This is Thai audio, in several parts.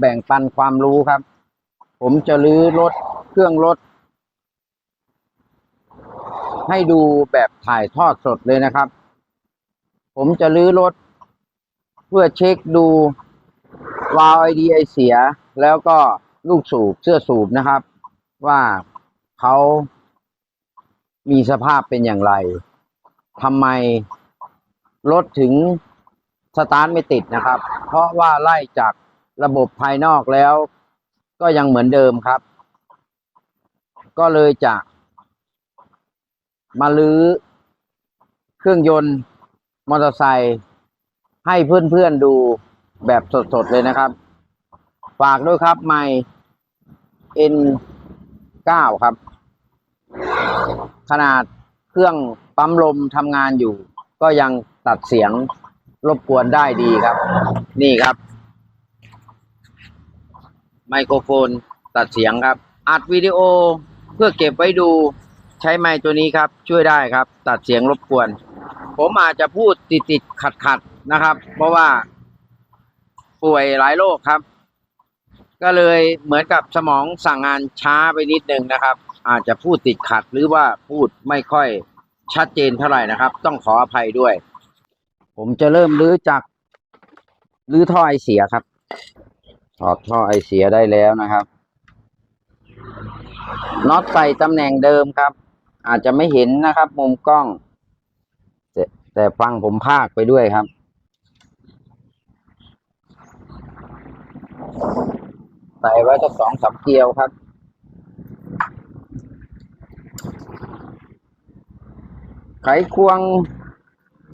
แบ่งปันความรู้ครับ ผมจะรื้อรถเครื่องรถ ให้ดูแบบถ่ายทอดสดเลยนะครับ ผมจะรื้อรถ เพื่อเช็คดูวาล์วไอดีไอเสีย แล้วก็ลูกสูบเสื้อสูบนะครับ ว่าเขามีสภาพเป็นอย่างไรทำไมรถถึงสตาร์ทไม่ติดนะครับ เพราะว่าไล่จาก ระบบภายนอกแล้ว ก็ยังเหมือนเดิมครับ ก็เลยจะ มาลื้อ เครื่องยนต์มอเตอร์ไซค์ให้เพื่อนๆดูแบบสดๆเลยนะครับ ฝากด้วยครับไม N9 ครับ ขนาดเครื่องปั๊มลมทำงานอยู่ ก็ยังตัดเสียงรบกวนได้ดีครับ นี่ครับ ไมโครโฟนตัดเสียงครับ อัดวิดีโอเพื่อเก็บไว้ดูใช้ไมค์ตัวนี้ครับ ช่วยได้ครับ ตัดเสียงรบกวน ผมอาจจะพูดติดติดขัดขัดนะครับ เพราะว่าป่วยหลายโรคครับ ก็เลยเหมือนกับสมองสั่งงานช้าไปนิดนึงนะครับ อาจจะพูดติดขัดหรือว่าพูดไม่ค่อยชัดเจนเท่าไหร่นะครับ ต้องขออภัยด้วย ผมจะเริ่มรื้อจากรื้อท่อไอเสียครับ ถอดท่อไอเสียได้แล้วนะครับน็อตใส่ตำแหน่งเดิมครับ อาจจะไม่เห็นนะครับ มุมกล้อง แต่ฟังผมพากไปด้วยครับ ใส่ไว้สักสองสามเกลียวครับไขควง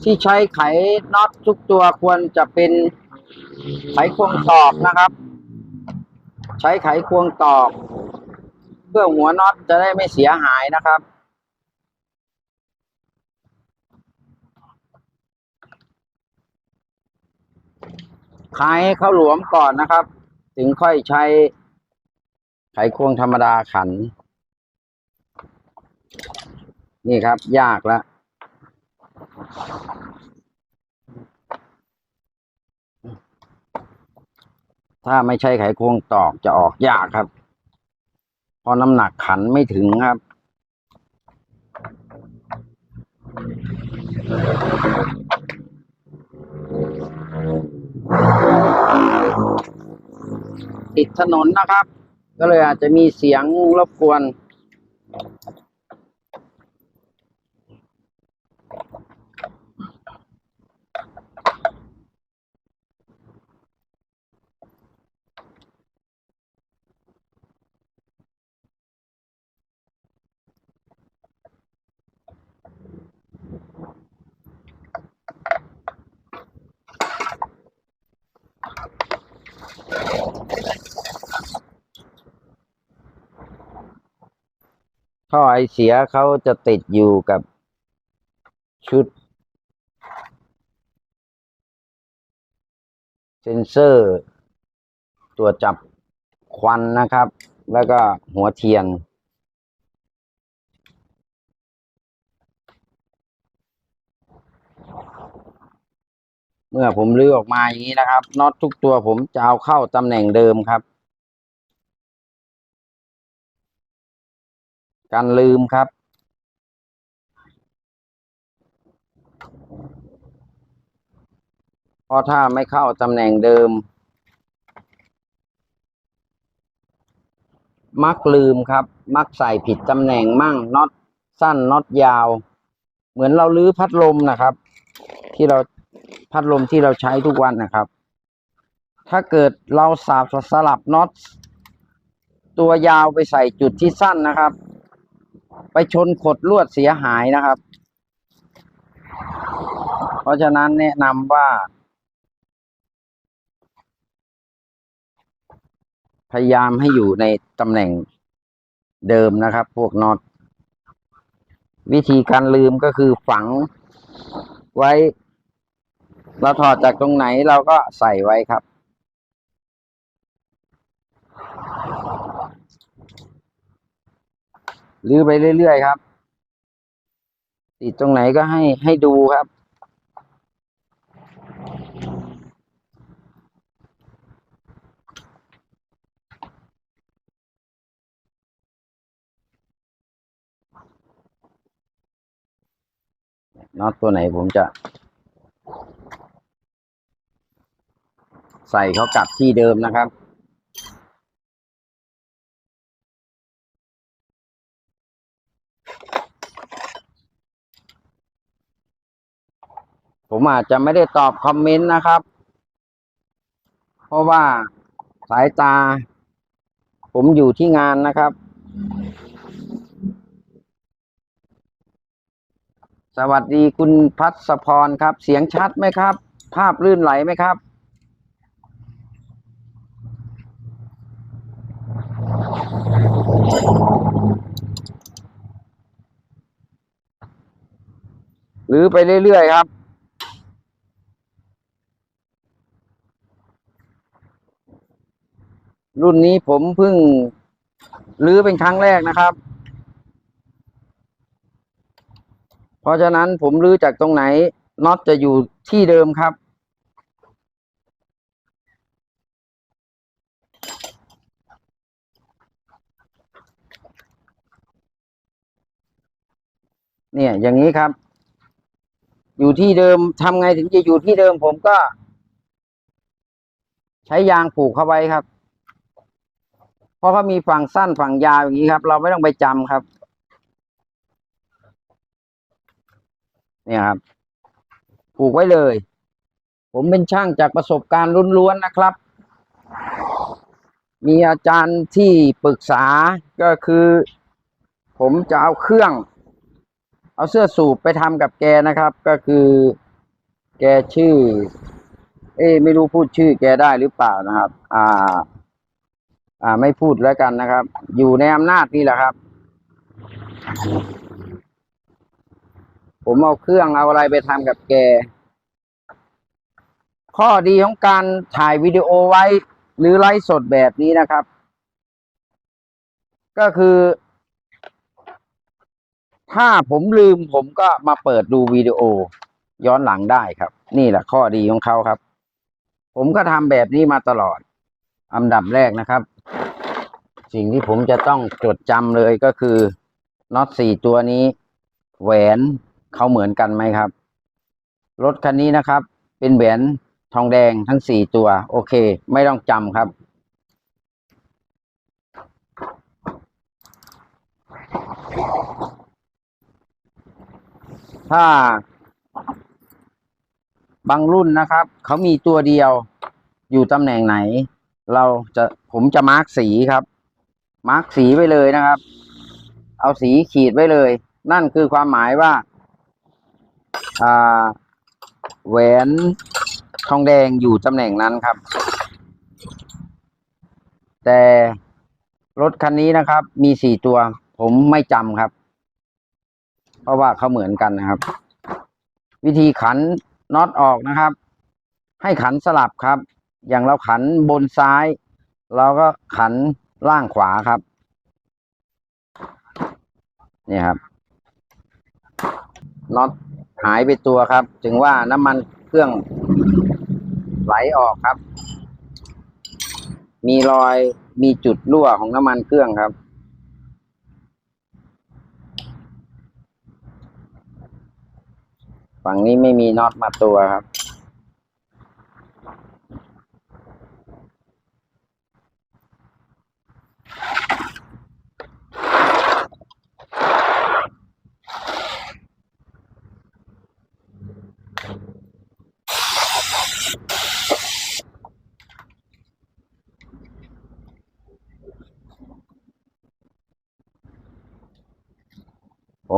ที่ใช้ไขน็อตทุกตัวควรจะเป็นไขควงตอกนะครับ ใช้ไขควงตอก เพื่อหัวน็อตจะได้ไม่เสียหายนะครับคลายให้เขาหลวมก่อนนะครับ ถึงค่อยใช้ไขควงธรรมดาขัน นี่ครับยากแล้ว ถ้าไม่ใช่ไขควงตอกจะออกยากครับ เพราะน้ำหนักขันไม่ถึงครับ ติดถนนนะครับ ก็เลยอาจจะมีเสียงรบกวน ท่อไอเสียเขาจะติดอยู่กับชุด เซนเซอร์ ตัวจับควันนะครับ แล้วก็หัวเทียน เมื่อผมลื้อออกมาอย่างนี้นะครับน็อตทุกตัวผมจะเอาเข้าตำแหน่งเดิมครับ การลืมครับ เพราะถ้าไม่เข้าตำแหน่งเดิม มักลืมครับ มักใส่ผิดตำแหน่งมั่งน็อตสั้นน็อตยาว เหมือนเราลื้อพัดลมนะครับ ที่เราพัดลมที่เราใช้ทุกวันนะครับ ถ้าเกิดเราสาบสลับน็อตตัวยาวไปใส่จุดที่สั้นนะครับ ไปชนขดลวดเสียหายนะครับ เพราะฉะนั้นแนะนำว่า พยายามให้อยู่ในตำแหน่งเดิมนะครับ พวกน็อตวิธีการลืมก็คือฝังไว้ เราถอดจากตรงไหนเราก็ใส่ไว้ครับ รื้อไปเรื่อยๆครับ ติดตรงไหนก็ให้ให้ดูครับ น็อตตัวไหนผมจะ ใส่เขากลับที่เดิมนะครับ ผมอาจจะไม่ได้ตอบคอมเมนต์นะครับ เพราะว่าสายตา ผมอยู่ที่งานนะครับ สวัสดีคุณพัศพรครับ เสียงชัดไหมครับ ภาพลื่นไหลไหมครับหรือไปเรื่อยๆครับ รุ่นนี้ผมเพิ่งรื้อเป็นครั้งแรกนะครับ เพราะฉะนั้นผมรื้อจากตรงไหนน็อตจะอยู่ที่เดิมครับ เนี่ยอย่างนี้ครับ อยู่ที่เดิมทำไงถึงจะอยู่ที่เดิม ผมก็ ใช้ยางผูกเข้าไว้ครับ ราะเขามีฝั่งสั้นฝั่งยาวอย่างนี้ครับ เราไม่ต้องไปจำครับ เนี่ยครับผูกไว้เลย ผมเป็นช่างจากประสบการณ์ล้วนๆนะครับ มีอาจารย์ที่ปรึกษาก็คือ ผมจะเอาเครื่อง เอาเสื้อสูบไปทำกับแกนะครับ ก็คือ แกชื่อ เอ้ไม่รู้พูดชื่อแกได้หรือเปล่านะครับ อ่า อ่า ไม่พูดแล้วกันนะครับ อยู่ในอำนาจนี่แหละครับ ผมเอาเครื่องเอาอะไรไปทำกับแก ข้อดีของการถ่ายวิดีโอไว้ หรือไลฟ์สดแบบนี้นะครับ ก็คือ ถ้าผมลืมผมก็มาเปิดดูวิดีโอ ย้อนหลังได้ครับ นี่แหละข้อดีของเขาครับ ผมก็ทำแบบนี้มาตลอดอันดับแรกนะครับ สิ่งที่ผมจะต้องจดจำเลยก็คือน็อตสี่ตัวนี้ แหวนเขาเหมือนกันไหมครับ รถคันนี้นะครับ เป็นแหวนทองแดงทั้งสี่ตัว โอเค ไม่ต้องจำครับถ้า บางรุ่นนะครับ เขามีตัวเดียวอยู่ตำแหน่งไหน เราจะผมจะมาร์กสีครับ มาร์กสีไว้เลยนะครับ เอาสีขีดไว้เลย นั่นคือความหมายว่าอ่าแหวนทองแดงอยู่ตำแหน่งนั้นครับ แต่รถคันนี้นะครับ มีสี่ตัว ผมไม่จำครับ เพราะว่าเขาเหมือนกันนะครับ วิธีขันน็อตออกนะครับ ให้ขันสลับครับ อย่างเราขันบนซ้าย เราก็ขัน ล่างขวาครับ นี่ครับน็อตหายไปตัวครับถึงว่าน้ำมันเครื่องไหลออกครับ มีรอยมีจุดรั่วของน้ำมันเครื่องครับ ฝั่งนี้ไม่มีน็อตมาตัวครับ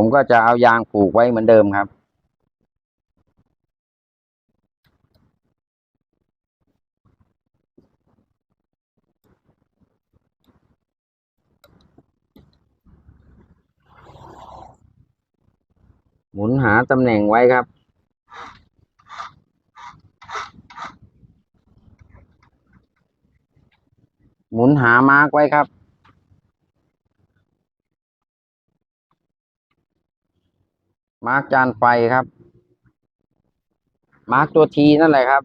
ผมก็จะเอายางผูกไว้เหมือนเดิมครับ หมุนหาตำแหน่งไว้ครับหมุนหามาร์กไว้ครับ มาร์กจานไฟครับ มาร์กตัวทีนั่นแหละครับ